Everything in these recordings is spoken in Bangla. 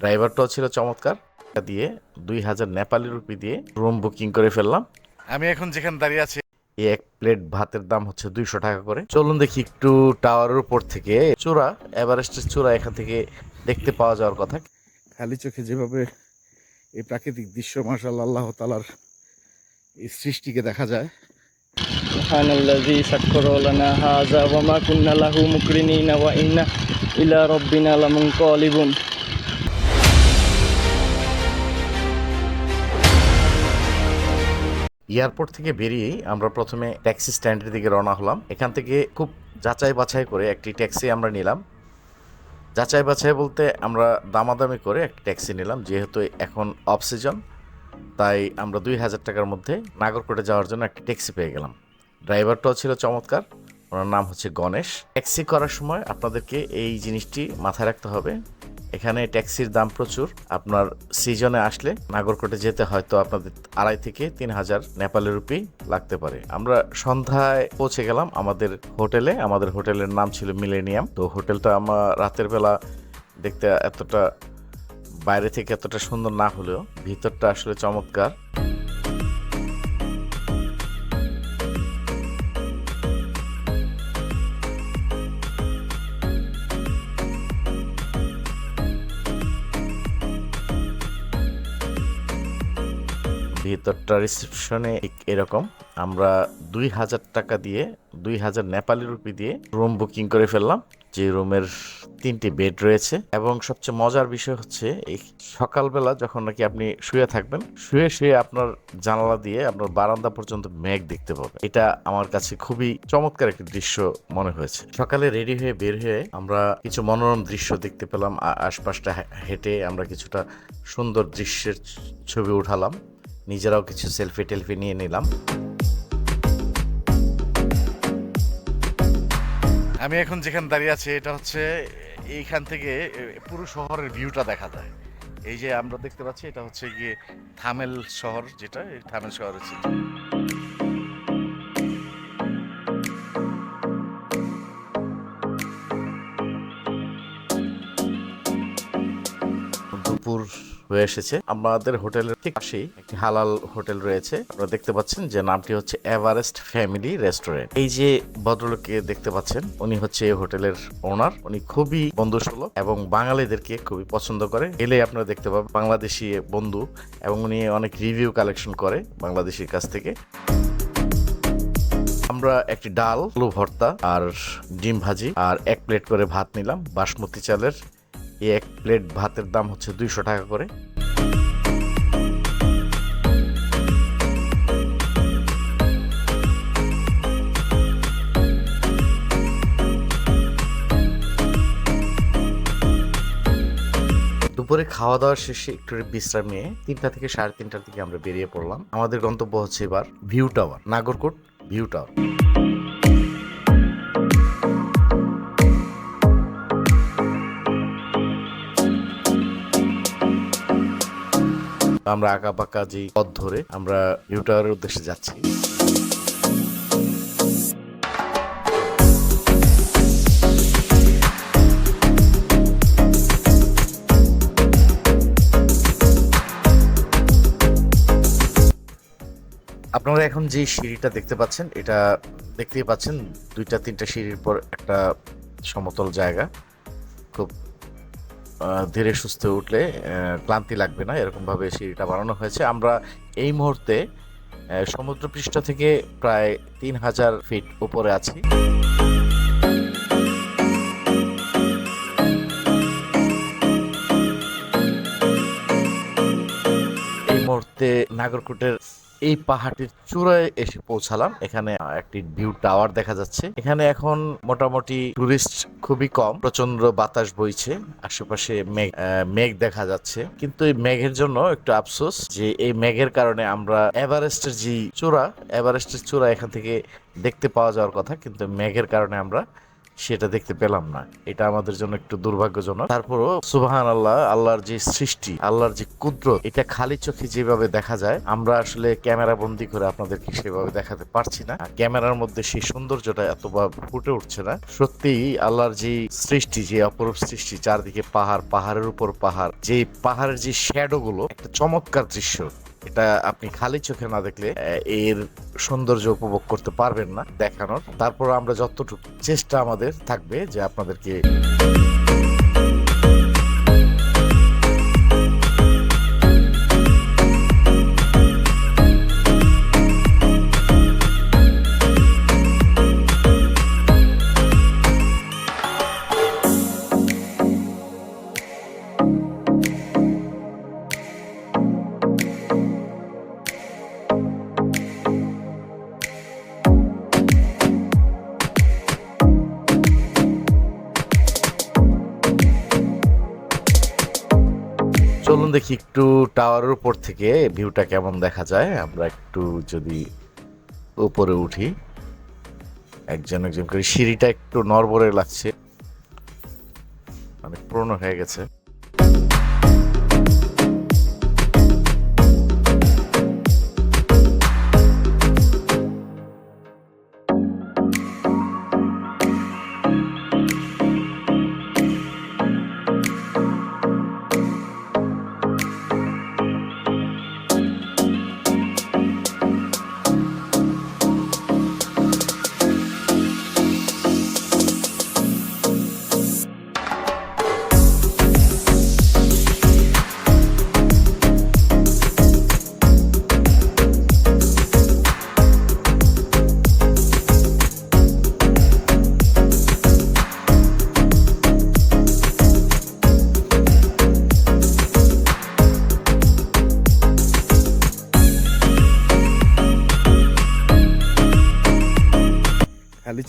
ড্রাইভারটাও ছিল চমৎকার টাকা দিয়ে দুই হাজার নেপালি রুপি দিয়ে রুম বুকিং করে ফেললাম আমি এখন যেখানে দাঁড়িয়ে আছি এই এক প্লেট ভাতের দাম হচ্ছে দুইশো টাকা করে চলুন দেখি একটু টাওয়ারের উপর থেকে চূড়া এভারেস্টের চূড়া এখান থেকে দেখতে পাওয়া যাওয়ার কথা খালি চোখে যেভাবে এই প্রাকৃতিক দৃশ্য মার্শাল আল্লাহ তালার এই সৃষ্টিকে দেখা যায় سبحان الذي سخر لنا هذا وما كنا له مقرنين وإنا إلى ربنا لمنقلبون এয়ারপোর্ট থেকে বেরিয়েই আমরা প্রথমে ট্যাক্সি স্ট্যান্ডের দিকে রওনা হলাম। এখান থেকে খুব যাচাই বাছাই করে একটি ট্যাক্সি আমরা নিলাম। যাচাই বাছাই বলতে আমরা দামাদামি করে একটি ট্যাক্সি নিলাম, যেহেতু এখন অফ সিজন তাই আমরা দুই হাজার টাকার মধ্যে নাগরকোটে যাওয়ার জন্য একটি ট্যাক্সি পেয়ে গেলাম। ড্রাইভারটাও ছিল চমৎকার, ওনার নাম হচ্ছে গণেশ। ট্যাক্সি করার সময় আপনাদেরকে এই জিনিসটি মাথায় রাখতে হবে এখানে ট্যাক্সির দাম প্রচুর। আপনার সিজনে আসলে নাগরকোটে যেতে হয়তো আপনাদের আড়াই থেকে তিন হাজার নেপালি রুপি লাগতে পারে। আমরা সন্ধ্যায় পৌঁছে গেলাম আমাদের হোটেলে। আমাদের হোটেলের নাম ছিল মিলেনিয়াম। তো হোটেলটা আমার রাতের বেলা দেখতে এতটা বাইরে থেকে এতটা সুন্দর না হলেও ভিতরটা আসলে চমৎকার। ভিতরটা রিসেপশনে এরকম। আমরা দুই হাজার টাকা দিয়ে, দুই হাজার নেপালি রুপি দিয়ে রুম বুকিং করে ফেললাম, যে রুমের তিনটি বেড রয়েছে। এবং সবচেয়ে মজার বিষয় হচ্ছে, এই সকালবেলা যখন নাকি আপনি শুয়ে থাকবেন, শুয়ে শুয়ে আপনার জানালা দিয়ে আপনার বারান্দা পর্যন্ত মেঘ দেখতে পাবেন। এটা আমার কাছে খুবই চমৎকার একটি দৃশ্য মনে হয়েছে। সকালে রেডি হয়ে বের হয়ে আমরা কিছু মনোরম দৃশ্য দেখতে পেলাম। আশপাশটা হেঁটে আমরা কিছুটা সুন্দর দৃশ্যের ছবি উঠালাম। নিজেরাও কিছু সেলফি টেলফি নিয়ে নিলাম। আমি এখন যেখানে দাঁড়িয়ে আছি, এটা হচ্ছে এইখান থেকে পুরো শহরের ভিউটা দেখা যায়। এই যে আমরা দেখতে পাচ্ছি, এটা হচ্ছে গিয়ে থামেল শহর যেটা থামেল শহরের দুপুর হয়ে এসেছে। আমাদের হোটেলের ঠিক পাশেই একটি হালাল হোটেল রয়েছে। আপনারা দেখতে পাচ্ছেন যে নামটি হচ্ছে এভারেস্ট ফ্যামিলি রেস্টুরেন্ট। এই যে ভদ্রলোককে দেখতে পাচ্ছেন, উনি হচ্ছে এই হোটেলের ওনার। উনি খুবই বন্ধুসুলভ এবং বাঙালিদেরকে খুবই পছন্দ করে। এলে আপনারা দেখতে পাবেন, বাংলাদেশি বন্ধু এবং উনি অনেক রিভিউ কালেকশন করে বাংলাদেশির কাছ থেকে। আমরা একটি ডাল, আলু ভর্তা আর ডিম ভাজি আর এক প্লেট করে ভাত নিলাম। বাসমতি চালের এই এক প্লেট ভাতের দাম হচ্ছে দুইশো টাকা করে। দুপুরে খাওয়া দাওয়া শেষে একটু বিশ্রাম নিয়ে তিনটা থেকে সাড়ে তিনটার দিকে আমরা বেরিয়ে পড়লাম। আমাদের গন্তব্য হচ্ছে এবার view tower, Nagarkot view tower. আমরা আঁকা পাকা যে পথ ধরে আমরা টাওয়ারের উদ্দেশ্যে যাচ্ছি। আপনারা এখন যে সিঁড়িটা দেখতে পাচ্ছেন, এটা দেখতেই পাচ্ছেন দুইটা, তিনটা সিঁড়ির পর একটা সমতল জায়গা। খুব ধীরে সুস্থে উঠলে ক্লান্তি লাগবে না। এরকমভাবে সিঁড়িটা বানানো হয়েছে। আমরা এই মুহূর্তে সমুদ্রপৃষ্ঠ থেকে প্রায় তিন হাজার ফিট উপরে আছি। এই মুহূর্তে নাগরকোটের এই পাহাড়টির চূড়ায় এসে পৌঁছালাম। এখানে একটি ভিউ টাওয়ার দেখা যাচ্ছে। এখানে এখন মোটামুটি টুরিস্ট খুবই কম। প্রচণ্ড বাতাস বইছে। আশেপাশে মেঘ মেঘ দেখা যাচ্ছে। কিন্তু এই মেঘের জন্য একটু আফসোস যে এই মেঘের কারণে আমরা এভারেস্টের যে চূড়া, এভারেস্টের চূড়া এখান থেকে দেখতে পাওয়া যাওয়ার কথা। কিন্তু মেঘের কারণে আমরা সেটা দেখতে পেলাম না। এটা আমাদের জন্য একটু দুর্ভাগ্যজনক। তারপরও সুবাহান আল্লাহ আল্লাহর যে সৃষ্টি, আল্লাহর যে কুদরত, এটা খালি চোখে যেভাবে দেখা যায়, আমরা আসলে ক্যামেরা বন্দি করে আপনাদেরকে সেভাবে দেখাতে পারছি না। ক্যামেরার মধ্যে সেই সৌন্দর্যটা এত বা ফুটে উঠছে না। সত্যিই আল্লাহর যে সৃষ্টি, যে অপরূপ সৃষ্টি, চারদিকে পাহাড়, পাহাড়ের উপর পাহাড় যে পাহাড়ের যে শ্যাডো গুলো, একটা চমৎকার দৃশ্য। এটা আপনি খালি চোখে না দেখলে এর সৌন্দর্য উপভোগ করতে পারবেন না দেখানোর। তারপর আমরা যতটুকু চেষ্টা আমাদের থাকবে যে আপনাদেরকে চলুন দেখি একটু টাওয়ারের উপর থেকে ভিউটা কেমন দেখা যায়। আমরা একটু যদি উপরে উঠি। একজন একজন করে সিঁড়িটা একটু নরবরে লাগছে। অনেক পুরনো হয়ে গেছে।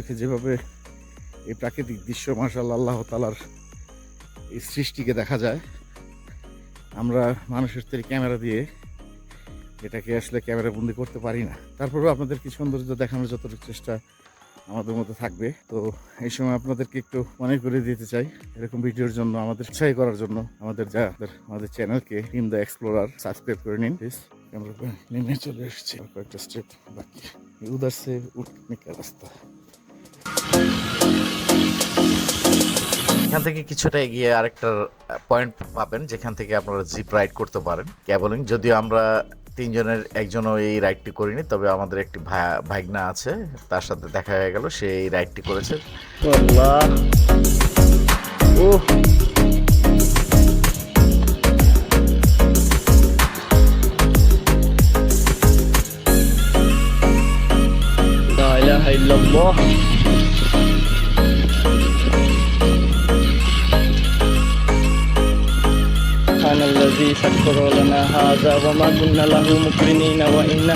চোখে যেভাবে এই প্রাকৃতিক দৃশ্য মার্শাল আল্লাহ তালার এই সৃষ্টিকে দেখা যায়, আমরা মানুষের তৈরি ক্যামেরা দিয়ে এটাকে আসলে ক্যামেরা বন্দি করতে পারি না। তারপরেও আপনাদের কি সৌন্দর্য দেখানোর যতটুকু চেষ্টা আমাদের মধ্যে থাকবে। তো এই সময় আপনাদেরকে একটু মনে করে দিতে চাই, এরকম ভিডিওর জন্য, আমাদের উৎসাহী করার জন্য, আমাদের যা, আমাদের চ্যানেলকে টিম দ্য এক্সপ্লোরার সাবস্ক্রাইব করে নিন প্লিজ ক্যামেরা নেমে চলে এসেছি কয়েকটা স্টেপ বাকি। উদার সে উঠনে রাস্তা। এখান থেকে কিছুটা এগিয়ে আরেকটা পয়েন্ট পাবেন, যেখান থেকে আপনারা জিপ রাইড করতে পারেন। ক্যাবলিং যদিও আমরা তিনজনের, একজনও এই রাইডটি করিনি, তবে আমাদের একটি ভাগনা আছে, তার সাথে দেখা হয়ে গেল, সে এই রাইডটি করেছে। আল্লাহ! لا اله الا الله سبحان الذي سخر لنا هذا وما كنا له مقرنين وإنا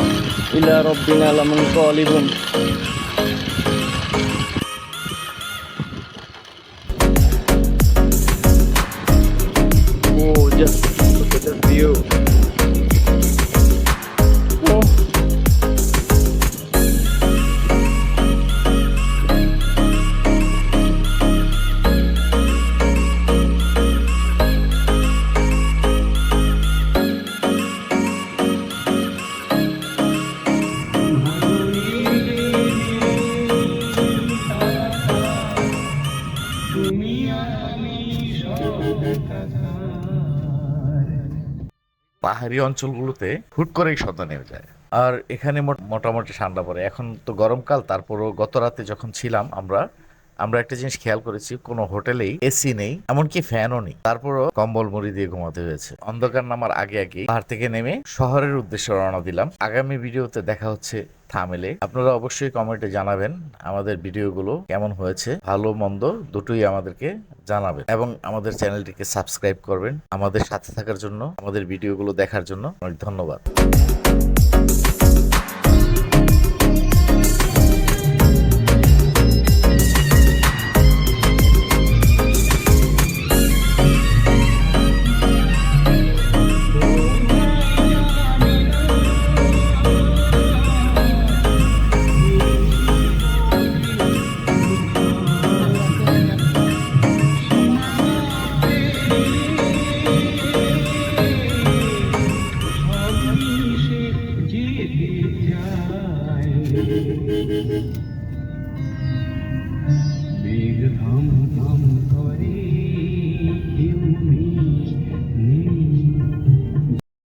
إلى ربنا لمنقلبون পাহাড়ি অঞ্চলগুলোতে হুট করেই সন্ধ্যা নেমে যায়। আর এখানে মোট- মোটামুটি ঠান্ডা পড়ে। এখন তো গরমকাল, তারপরও গত রাতে যখন ছিলাম আমরা আমরা একটা জিনিস খেয়াল করেছি, কোনো হোটেলেই এসি নেই, এমনকি ফ্যানও নেই। তারপরও কম্বল মুড়ি দিয়ে ঘুমাতে হয়েছে। অন্ধকার নামার আগে আগে পাহাড় থেকে নেমে শহরের উদ্দেশ্যে রওনা দিলাম। আগামী ভিডিওতে দেখা হচ্ছে থামেলে। আপনারা অবশ্যই কমেন্টে জানাবেন আমাদের ভিডিওগুলো কেমন হয়েছে। ভালো, মন্দ দুটোই আমাদেরকে জানাবেন। এবং আমাদের চ্যানেলটিকে সাবস্ক্রাইব করবেন। আমাদের সাথে থাকার জন্য, আমাদের ভিডিওগুলো দেখার জন্য অনেক ধন্যবাদ।